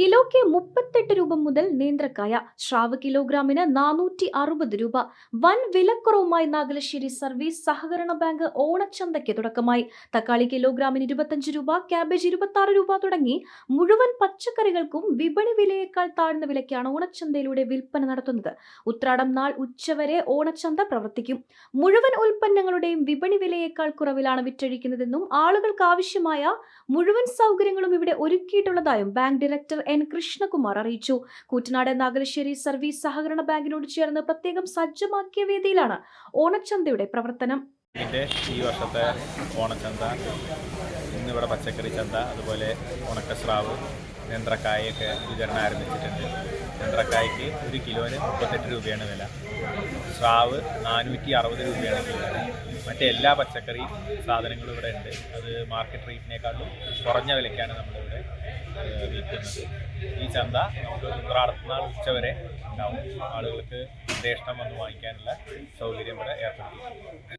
കിലോയ്ക്ക് മുപ്പത്തെട്ട് രൂപ മുതൽ നേന്ത്രക്കായ സ്രാവ് കിലോഗ്രാമിന് നാനൂറ്റി അറുപത് രൂപ. വൻ വിലക്കുറവുമായി നാഗലശ്ശേരി സർവീസ് സഹകരണ ബാങ്ക് ഓണച്ചന്തയ്ക്ക് തുടക്കമായി. തക്കാളി കിലോഗ്രാമിന് ഇരുപത്തഞ്ച് രൂപ ക്യാബേജ് ഇരുപത്തി രൂപ തുടങ്ങി. മുഴുവൻ പച്ചക്കറികൾക്കും വിപണി വിലയേക്കാൾ താഴ്ന്ന വിലയ്ക്കാണ് ഓണച്ചന്തയിലൂടെ വിൽപ്പന നടത്തുന്നത്. ഉത്രാടം നാൾ ഉച്ചവരെ ഓണച്ചന്ത പ്രവർത്തിക്കും. മുഴുവൻ ഉൽപ്പന്നങ്ങളുടെയും വിപണി വിലയേക്കാൾ കുറവിലാണ് വിറ്റഴിക്കുന്നതെന്നും ആളുകൾക്ക് ആവശ്യമായ മുഴുവൻ സൗകര്യങ്ങളും ഇവിടെ ഒരുക്കിയിട്ടുള്ളതായും ബാങ്ക് ഡയറക്ടർ എൻ കൃഷ്ണകുമാർ അറിയിച്ചു. കൂറ്റനാട് നാഗലശ്ശേരി സർവീസ് സഹകരണ ബാങ്കിനോട് ചേർന്ന് പ്രത്യേകം സജ്ജമാക്കിയ വേദിയിലാണ് ഓണച്ചന്തയുടെ പ്രവർത്തനം. ഈ വർഷത്തെ ഓണച്ചന്ത ഇന്നിവിടെ പച്ചക്കറി ചന്ത അതുപോലെ ഉണക്കസ്രാവ് നേന്ത്രക്കായൊക്കെ വിതരണം ആരംഭിച്ചിട്ടുണ്ട്. നേന്ത്രക്കായ്ക്ക് ഒരു കിലോന് മുപ്പത്തെട്ട് രൂപയാണ് വില. സ്രാവ് നാനൂറ്റി അറുപത് രൂപയാണ് കിലോന് മറ്റെല്ലാ പച്ചക്കറി സാധനങ്ങളും ഇവിടെ ഉണ്ട്. അത് മാർക്കറ്റ് റേറ്റിനേക്കാളും കുറഞ്ഞ വിലയ്ക്കാണ് നമ്മളിവിടെ വിൽക്കുന്നത് ഈ ചന്ത പ്രാർത്ഥന ഉച്ചവരെ ഉണ്ടാവും. ആളുകൾക്ക് ദേഷ്ടം വന്ന് വാങ്ങിക്കാനുള്ള സൗകര്യം ഇവിടെ ഏർപ്പെടുത്തി